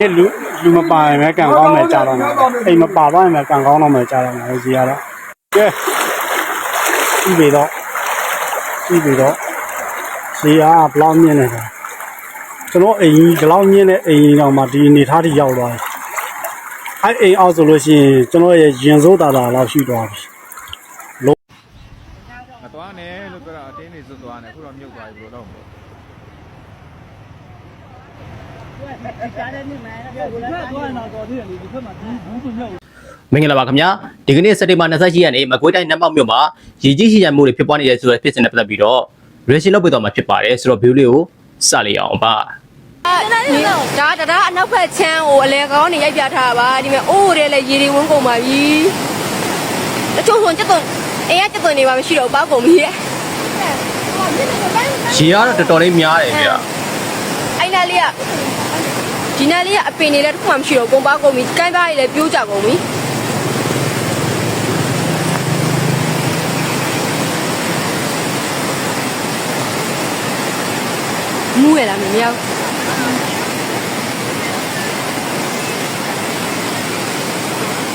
ဒီလူလူမပါရင်လည်းကံကောင်းမယ်ကြာတော့မယ်အိမ်မပါပါရင်လည်းကံကောင်းတော့မယ်ကြာတော့မယ်ဒီကတော့ကဲဒီပြီတော့ဒီပြီတော့ဒီအားဘလောက်မြင်နေတာကျွန်တော်အိမ်ကြီးဒီလောက်မြင်တဲ့အိမ်ကြီးတော့မှဒီအနေထားထိရောက်သွားတယ်အဲ့အိမ်အောက်ဆိုလို့ရှိရင်ကျွန်တော်ရဲ့ရင်စိုးတာတာလောက်ရှိသွားပြီမသွားနဲ့လို့ပြောတာအတင်းနေစွတ်သွားနေခုတော့မြုပ်သွားပြီဘယ်လိုလုပ်မလဲ မင်္ဂလာပါခင်ဗျာဒီကနေ့စက်တင်ဘာ28ရက်နေ့မကွေးတိုင်းနတ်မောက်မြို့မှာရေကြီးရှိရမှုတွေဖြစ်ပွားနေတယ်ဆိုတဲ့ဖြစ်စဉ်နဲ့ပတ်သက်ပြီးတော့ reaction လုပ်ပေးတော့မှာဖြစ်ပါတယ်ဆိုတော့ view လေးကိုစလိုက်အောင်ပါဒီဒါဒါဒါအနောက်ဘက်ချမ်းကိုအလဲကောင်းနေရိုက်ပြထားတာပါဒီမဲ့အိုးရဲလဲရေတွေဝန်းကုန်ပါပြီတချို့ဆိုကြက်သွန်အိမ်ကကြက်သွန်နေပါမရှိတော့ပောက်ကုန်ပြီတဲ့ရေကတော့တော်တော်လေးများတယ်ဗျာအဲ့နာလေးက ဒီနာလေးကအပင်နေလဲတစ်ခုမှမရှိတော့ကုန်ပါကုန်ပြီကန်းသားတွေလည်းပြိုးကြကုန်ပြီမူးရလားမမြောက်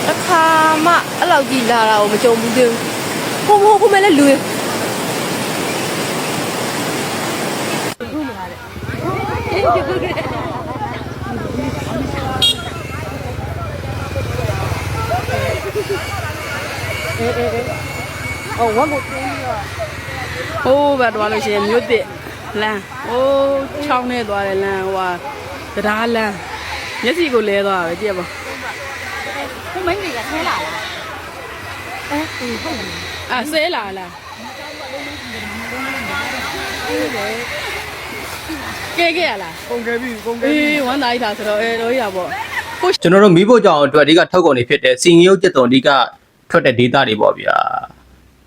တစ်ခါမှအဲ့လောက်ကြီးလာတာကိုမကြုံဘူးသေးဘူးဟိုမဟုတ်ခုမဲလဲလူရ ဟိုးဘက်သွားလို့ရှိရင်မြို့တစ်လမ်းဟိုးချောင်းနဲ့သွားတယ်လမ်းဟိုဟာတရားလမ်းမျက်စိကိုလဲသွားတာပဲကြည့်ပါဟိုမင်းကြီးကဆဲလာလားအဲဟုတ်လားအာဆဲလာလားကဲကဲရလားကုန်ခဲ့ပြီကုန်ခဲ့အေးပြီဝမ်းသာလိုက်တာဆိုတော့အဲတော့ရပါပေါ့ကျွန်တော်တို့မိဖို့ကြောင့်အတွက်အဓိကထုတ်ကုန်တွေဖြစ်တဲ့စင်ရုပ်ကျက်တုံအဓိကထွက်တဲ့ data တွေပေါ့ဗျာ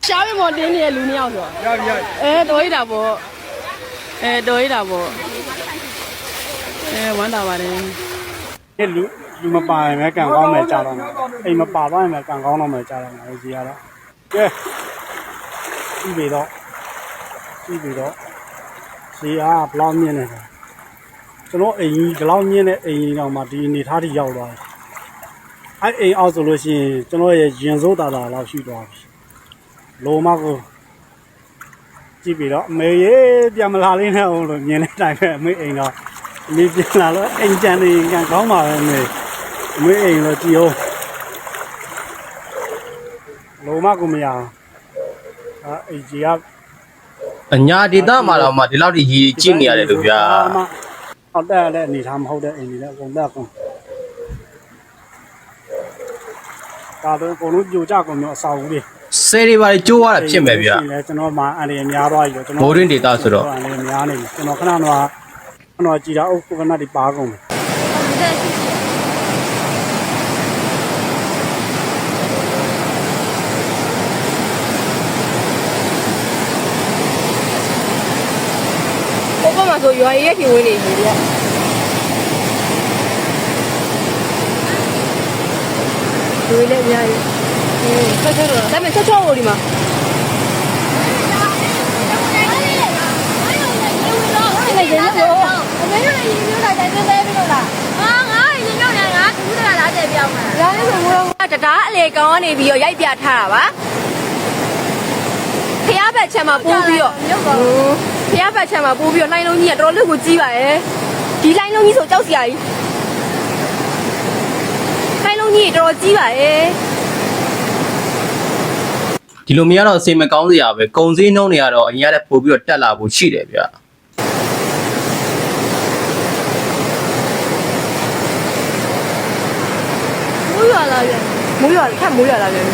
ရှားမမော်တင်းနေတဲ့လူနှစ်ယောက်ဆိုတော့ရပြီရပြီအဲတော်ရတာပေါ့အဲတော်ရတာပေါ့အဲဝမ်းသာပါတယ်ဒီလူလူမပါရင်လည်းကံကောင်းမယ်ကြာတော့မယ်အိမ်မပါပါရင်လည်းကံကောင်းတော့မယ်ကြာတော့မယ်ဒီကတော့ကဲဒီပြီတော့ဒီပြီတော့ဒီအားဘလောက်မြင်နေတာကျွန်တော်အိမ်ကြီးဒီလောက်မြင်တဲ့အိမ်ကြီးတော့မှဒီအနေထားထိရောက်သွားတယ်အဲ့အိမ်အောက်ဆိုလို့ရှိရင်ကျွန်တော်ရဲ့ရင်စိုးတာတာလောက်ရှိသွားပြီ လိုမကိုကြည့်ပြီးတော့အမေရေပြန်မလာလေးနဲ့အောင်လို့မြင်တဲ့အတိုင်းပဲအမေအိမ်တော့အမေပြန်လာတော့အိမ်ကြံနေရင်ကံကောင်းပါပဲအမေအမေအိမ်တော့ကြည့်အောင်လိုမကိုမရအောင်အာအိမ်ကြီးကအညာ data မှာတော့မှဒီလောက်ထိရေကြည့်နေရတယ်လို့ဗျာဟောက်တက်တဲ့အနေထားမဟုတ်တဲ့အိမ်တွေလည်းအကုန်တက်ကုန်ဒါတော့အကုန်လုံးပြိုကျကုန်တော့အစာဦးတွေ ဆယ်တွေပါလေကျိုးသွားတာဖြစ်မယ်ဗျာလည်းကျွန်တော်မှအန်ရီများသွားပြီတော့ကျွန်တော် Modern data ဆိုတော့အန်ရီများနေပြီကျွန်တော်ခဏတော့ခဏတော့ကြည်တာအုပ်ကိုကနတ်တွေပါကုန်တယ်ဟိုဘက်မှာဆိုရွာရဲပြင်ဝင်နေပြီတဲ့လူတွေလည်းအများကြီး ဆွဲဆွဲလို့ဒါပေမဲ့ချက်ချောကိုဒီမှာရေညို့တော့အမေတို့ရေညို့တာတိုင်းသေးသေးလို့လားဟာငါရေညို့နေငါသူ့တလားလားတဲ့ပြောင်းမှာဒါလည်းဆိုတော့တတားအလေကောင်းကနေပြီးတော့ရိုက်ပြထားတာပါဖျားဘက်ချမ်းမှာပိုးပြီးတော့ဖျားဘက်ချမ်းမှာပိုးပြီးတော့နှိုင်းလုံးကြီးကတော်တော်လေးကိုကြီးပါရဲ့ဒီနှိုင်းလုံးကြီးဆိုကြောက်စရာကြီးနှိုင်းလုံးကြီးကတော်တော်ကြီးပါရဲ့ ဒီလိုမျိုးကတော့အစိမ်မကောင်းစရာပဲကုံစည်းနှုံးတွေကတော့အရင်ကတည်းကပို့ပြီးတော့တက်လာဖို့ရှိတယ်ဗျာမိုးရွာလာပြန်မိုးရွာထပ်မိုးရွာလာပြန်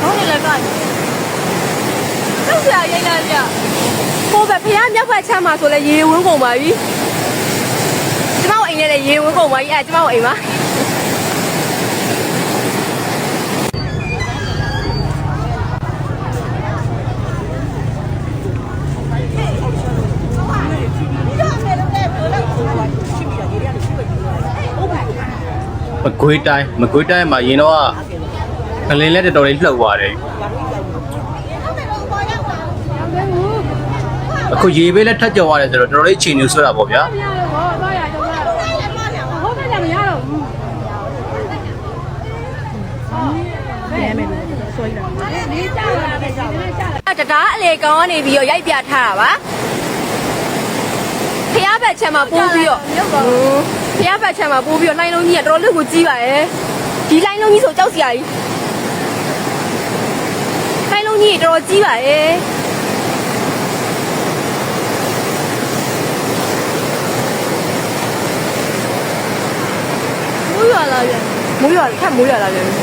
ဟောနေလည်းကကြောက်စရာရိုက်လာပြဟိုဘက်ဖျားမြောက်ဘက်ချက်မှာဆိုလဲရေဝန်းကုန်ပါပြီကျမတို့အိမ်နဲ့လည်းရေဝန်းကုန်ပါပြီအဲကျမတို့အိမ်ပါ မကွေးတိုင်းမကွေးတိုင်းမှာရင်တော့ကလင်လက်တော်တော်လေးလှုပ်သွားတယ်အခုရေပေးလက်ထပ်ကြော်ရတယ်ဆိုတော့တော်တော်လေးချိန်နေဆွတာပေါ့ဗျာတဒါအလေကောင်းကနေပြီးတော့ရိုက်ပြထားတာပါဖះဘက်ချက်မှာပို့ပြီးတော့ ဖျားဘက်ချက်မှာပိုးပြီးတော့လိုင်းလုံးကြီးကတော်တော်လေးကိုကြီးပါရဲ့ဒီလိုင်းလုံးကြီးဆိုကြောက်စရာကြီးလိုင်းလုံးကြီးတော်တော်ကြီးပါရဲ့မိုးရွာလာပြန်မိုးရွာထပ်မိုးရွာလာပြန်ပြီ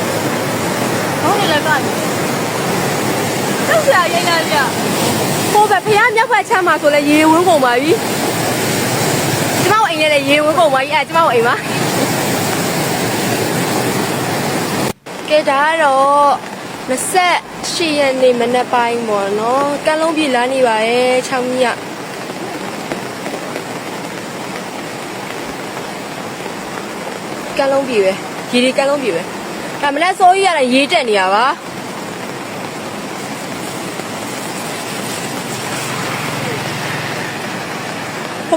ခေါင်းနေလည်းပါတယ်ဆက်ဆရာရိတ်လာပြဟိုဘက်ဖျားမြောက်ဘက်ချက်မှာဆိုလဲရေဝန်းကုန်ပါပြီ ကျမတို့အိမ်ထဲလည်းရေဝန်းကုန်ပါပြီအဲကျမတို့အိမ်ပါကဲဒါကတော့28ရက်နေ့မနက်ပိုင်းပေါ့နော်ကမ်းလုံးပြည်လမ်းနေပါရဲ့ချောင်းကြီးကကမ်းလုံးပြည်ပဲရေဒီကမ်းလုံးပြည်ပဲဒါမနေ့စိုးကြီးရတယ်ရေးတက်နေရပါ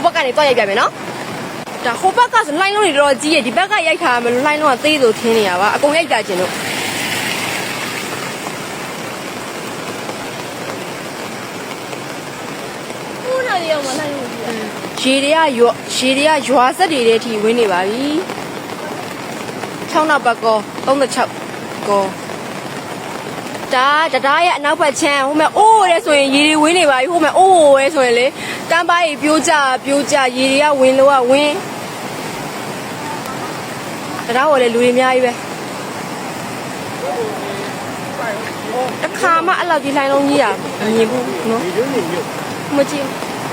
ဘက်ကနေတော့ရိုက်ပြမယ်နော်ဒါဟိုဘက်ကဆိုလိုင်းလုံးတွေတော်တော်ကြီးရဲ့ဒီဘက်ကရိုက်ထားရမယ်လို့လိုင်းလုံးကသေးလို့ထင်းနေရပါအကုန်ရိုက်ပြခြင်းလို့မိုးနာရီအောင်မနိုင်ဘူးရေတွေကရွာရေတွေကရွာဆက်တွေတဲ့အထိဝင်းနေပါပြီ6နောက်ဘက်ကော36ကော ဒါတဒါရဲ့အနောက်ဘက်ချမ်းဟိုမဲ့အိုးရဲဆိုရင်ရေတွေဝင်းနေပါပြီဟိုမဲ့အိုးရဲဆိုရင်လေတန်းပါးကြီးပြိုးကြပြိုးကြရေတွေကဝင်းလို့ကဝင်းတဒါဟိုလေလူတွေအများကြီးပဲတခါမှအဲ့လောက်ကြီးလှိုင်းလုံးကြီးရမမြင်ဘူးနော်ဒီလိုနေမြို့မကြည့်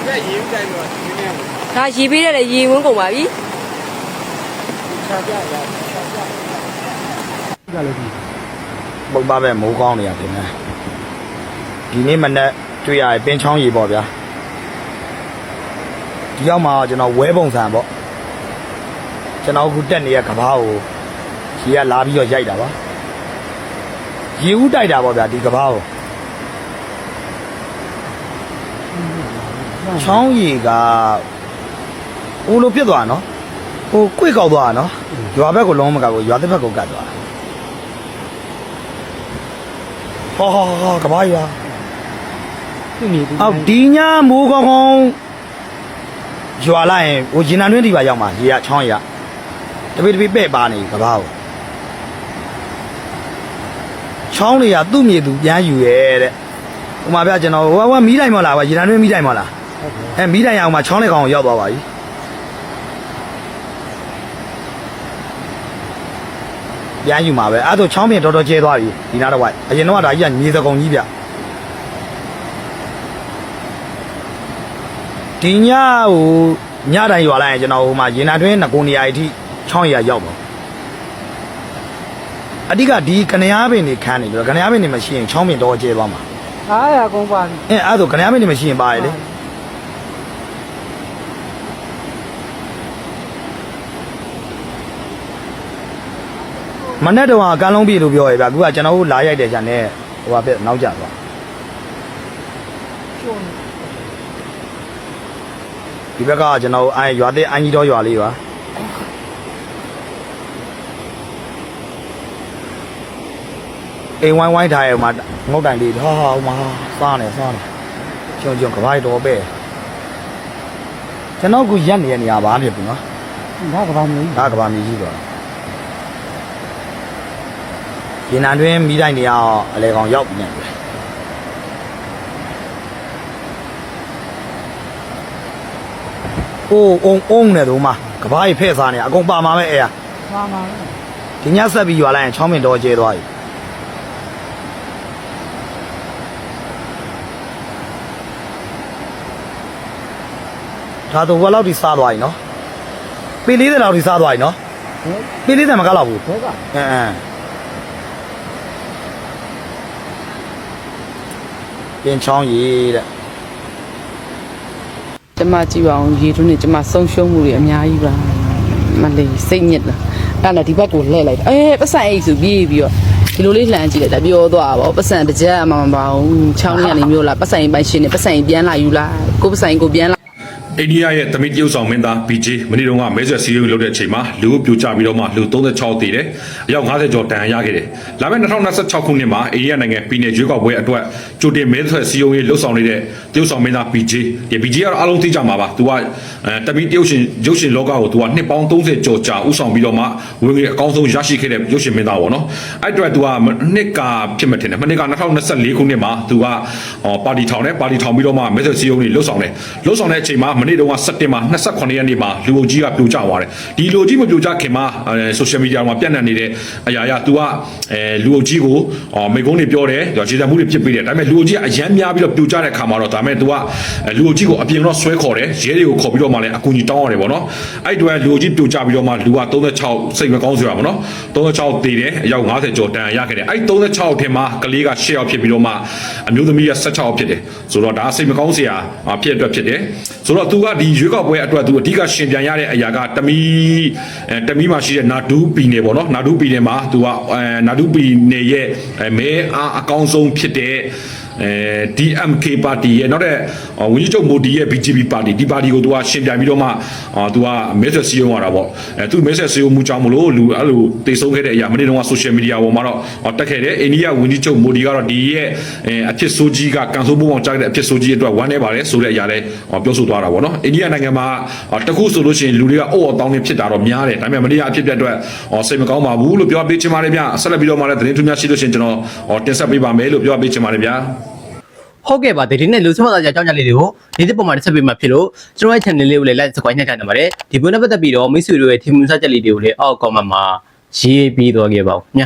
လက်ရေးတိုင်းတော့ဒီနေ့ဒါရေပေးတဲ့လေရေဝင်းကုန်ပါပြီခြားပြရခြားပြကြလို့ဒီ ပုတ်ပါပဲမိုးကောင်းနေရပြင်မယ်ဒီနေ့မနေ့တွေ့ရရင်ပင်ချောင်းရေပေါ့ဗျာဒီရောက်မှာကျွန်တော်ဝဲပုံစံပေါ့ကျွန်တော်အခုတက်နေတဲ့ကဘာကိုရေကလာပြီးတော့ရိုက်တာပါရေဦးတိုက်တာပေါ့ဗျာဒီကဘာကိုချောင်းရေကဦးလိုပြစ်သွားနော်ဟိုကွေ့ကောက်သွားတာနော်ရွာဘက်ကိုလုံးမကဘူးရွာတစ်ဘက်ကိုကတ်သွားတာ ဟောဟောဟောကဘာကြီးပါသူ့နေသူအော်ဒီညမိုးကောင်းကောင်းရွာလိုက်ရင်ဟိုရင်နံတွင်းဒီပါရောက်မှာရေကချောင်းရေကတပိတပိပဲ့ပါနေကဘာကိုချောင်းတွေကသူ့မြေသူပြန်ယူရဲတဲ့ဟိုမှာဗျကျွန်တော်ဟိုဟိုမီးတိုင်မလားကွာရင်နံတွင်းမီးတိုင်မလားအဲမီးတိုင်ရအောင်မှာချောင်းလေးကောင်ကိုရောက်သွားပါပြီ ပြန်ယူမှာပဲအဲ့ဒါဆိုချောင်းပြင်တော်တော်ကျဲသွားပြီဒီနားတော့ဝိုက်အရင်တော့ဒါကြီးကမြေစကုံကြီးဗျဒီညဟိုညတိုင်းရွာလိုက်ရင်ကျွန်တော်ဟိုမှာရင်နာတွင်းငကိုနေရာအထိချောင်းရရောက်ပါအဓိကဒီကနေအားပင်နေခန်းနေပြီးတော့ကနေအားပင်နေမရှိရင်ချောင်းပင်တော့ကျဲသွားမှာအားရကုန်ပါပြီအဲအဲ့ဒါဆိုကနေအားပင်နေမရှိရင်ပါရလေ မနေ့တော့ကန်းလုံးပြီလို့ပြောရပြအခုကကျွန်တော်တို့လာရိုက်တယ်じゃနဲ့ဟိုပါပြနောက်ကျသွားဒီဘက်ကကျွန်တော်အဲရွာတဲ့အန်ကြီးတော်ရွာလေးပါအိမ်ဝိုင်းဝိုင်းထားရမှာငုတ်တိုင်လေးဟာဟာဟိုမှာစားနေစားနေကျုံကျုံကဘာတော်ပဲကျွန်တော်ကရက်နေရနေရပါဖြစ်ပြီနော်ဒါကဘာမျိုးကြီးဒါကဘာမြေကြီးပါ ရင်နံတွင်းမိတိုင်းနေရအောင်အလေကောင်ရောက်ပြန်ပြီအိုးအုံအုံနဲ့တော့မှာကဘာကြီးဖဲ့စားနေအကုန်ပါမှာပဲအဲ့ရပါမှာဒီညဆက်ပြီးရွာလိုက်ရင်ချောင်းမင်တော်ကျဲသွားပြီဒါတော့ဘယ်လောက်ထိစားသွားပြီနော်ပေလေးတဲ့လောက်ထိစားသွားပြီနော်ပေလေးတဲ့မကလောက်ဘူးဘက်ကအင်းအ ပြင်ချောင်းရီတဲ့ကျမကြည့်ပါအောင်ရေတွင်းနဲ့ကျမဆုံးရှုံးမှုတွေအများကြီးပါမလေးစိတ်ညစ်လာအဲ့ဒါဒီဘက်ကိုလှည့်လိုက်အေးပတ်စံအိတ်ဆိုပြေးပြီးတော့ဒီလိုလေးလှမ်းကြည့်လိုက်တာပြောသွားပါပတ်စံတစ်ချက်အမှမပါဘူးချောင်းနေရနေမျိုးလားပတ်စံပိုင်ရှင်နေပတ်စံပြန်လာယူလားကိုပတ်စံကိုပြန်လာ အိန္ဒိယရဲ့သမီးတရုတ်ဆောင်မင်းသား BJ မနေ့တုန်းကမဲဆွယ်စီးရုံးလုပ်တဲ့အချိန်မှာလူအပြိုကျပြီးတော့မှလူ36တေတယ်အယောက်50ကျော်တန်ရခဲ့တယ်လာမယ့်2026ခုနှစ်မှာအိန္ဒိယနိုင်ငံပြည်နယ်ရွေးကောက်ပွဲအတွက်ကြိုတင်မဲဆွယ်စီးရုံးရေးလှုပ်ဆောင်နေတဲ့တရုတ်ဆောင်မင်းသား BJ ဒီ BJ ကတော့အလုံးသိကြမှာပါသူကသမီးတရုတ်ရှင်ရုပ်ရှင်လောကကိုသူကနှစ်ပေါင်း30ကျော်ကြာဥဆောင်ပြီးတော့မှဝင်ငွေအကောင်းဆုံးရရှိခဲ့တဲ့ရုပ်ရှင်မင်းသားပေါ့နော်အဲ့အတွက်သူကနှစ်ကဖြစ်မထင်တယ်မနှစ်က2024ခုနှစ်မှာသူကပါတီထောင်တယ်ပါတီထောင်ပြီးတော့မှမဲဆွယ်စီးရုံးတွေလှုပ်ဆောင်တယ်လှုပ်ဆောင်တဲ့အချိန်မှာနေ့တုန်းကစက်တင်ဘာ28ရက်နေ့မှာလူအုပ်ကြီးကပြိုကျသွားတယ်။ဒီလူအုပ်ကြီးမပြိုကျခင်မှာဆိုရှယ်မီဒီယာမှာပြန့်နှံ့နေတဲ့အရာရ तू ကအဲလူအုပ်ကြီးကိုမိကုန်းတွေပြောတယ်။ခြေတံမှုတွေဖြစ်ပေးတယ်။ဒါပေမဲ့လူအုပ်ကြီးကအရန်များပြီးတော့ပြိုကျတဲ့ခါမှာတော့ဒါပေမဲ့ तू ကလူအုပ်ကြီးကိုအပြင်တော့ဆွဲခေါ်တယ်။ရဲတွေကိုခေါ်ပြီးတော့မှလည်းအကူအညီတောင်းရတယ်ပေါ့နော်။အဲ့အတွက်လူအုပ်ကြီးပြိုကျပြီးတော့မှလူက36စိတ်မကောင်းစရာပေါ့နော်။36တည်တယ်အယောက်50ကျော်တန်ရခဲ့တယ်။အဲ့36ထင်မှာကလေးက10ယောက်ဖြစ်ပြီးတော့မှအမျိုးသမီးက16ယောက်ဖြစ်တယ်။ဆိုတော့ဒါစိတ်မကောင်းစရာဖြစ်အတွက်ဖြစ်တယ်။ဆိုတော့ तू ကဒီရွေးကောက်ပွဲအတွက် तू အဓိကရှင်ပြန်ရတဲ့အရာကတမီအဲတမီမှာရှိတဲ့နာဒူးပီနယ်ပေါ့နော်။နာဒူးပီနယ်မှာ तू ကအဲနာဒူးပီနယ်ရဲ့မဲအားအကောင်းဆုံးဖြစ်တဲ့ အဲ DMK ပါတီရဲ့နောက်တဲ့ဝန်ကြီးချုပ်မိုဒီရဲ့ BJP ပါတီဒီပါတီကိုသူကရှင်ပြိုင်ပြီးတော့မှအာသူကမဲဆွယ်စည်းရုံးရတာပေါ့အဲသူမဲဆွယ်စည်းရုံးမှုကြောင့်မလို့လူအဲ့လိုတိတ်ဆုံးခဲ့တဲ့အရာမနေ့တုန်းက social media ပေါ်မှာတော့တက်ခဲ့တယ်အိန္ဒိယဝန်ကြီးချုပ်မိုဒီကတော့ဒီရဲ့အဲအဖြစ်ဆိုးကြီးကကန်ဆိုးပုံအောင်ကြားတဲ့အဖြစ်ဆိုးကြီးအတွက်ဝမ်းနေပါတယ်ဆိုတဲ့အရာလည်းပြောဆိုသွားတာပေါ့နော်အိန္ဒိယနိုင်ငံမှာတခုဆိုလို့ရှိရင်လူတွေကအုပ်အော်တောင်းနေဖြစ်တာတော့များတယ်ဒါပေမဲ့မနေ့ကအဖြစ်ပြက်အတွက်စိတ်မကောင်းပါဘူးလို့ပြောပေးချင်ပါတယ်ဗျဆက်လက်ပြီးတော့မှလည်းသတင်းထူးများရှိလို့ရှိရင်ကျွန်တော်တင်ဆက်ပေးပါမယ်လို့ပြောပေးချင်ပါတယ်ဗျာ ဟုတ်ကဲ့ပါဒီနေ့လူစမသားကြအကြောင်းကြားလေးတွေကိုဒီတစ်ပုံမှာတစ်ချက်ပေးမှဖြစ်လို့ကျွန်တော်ရဲ့ channel လေးကိုလည်း like subscribe နှိပ်ထားနိုင်ပါတယ်ဒီပုံနဲ့ပတ်သက်ပြီးတော့မိတ်ဆွေတို့ရဲ့ထင်မြင်စချက်လေးတွေကိုလည်းအောက် comment မှာရေးပြီးတော့ခဲ့ပါဦးည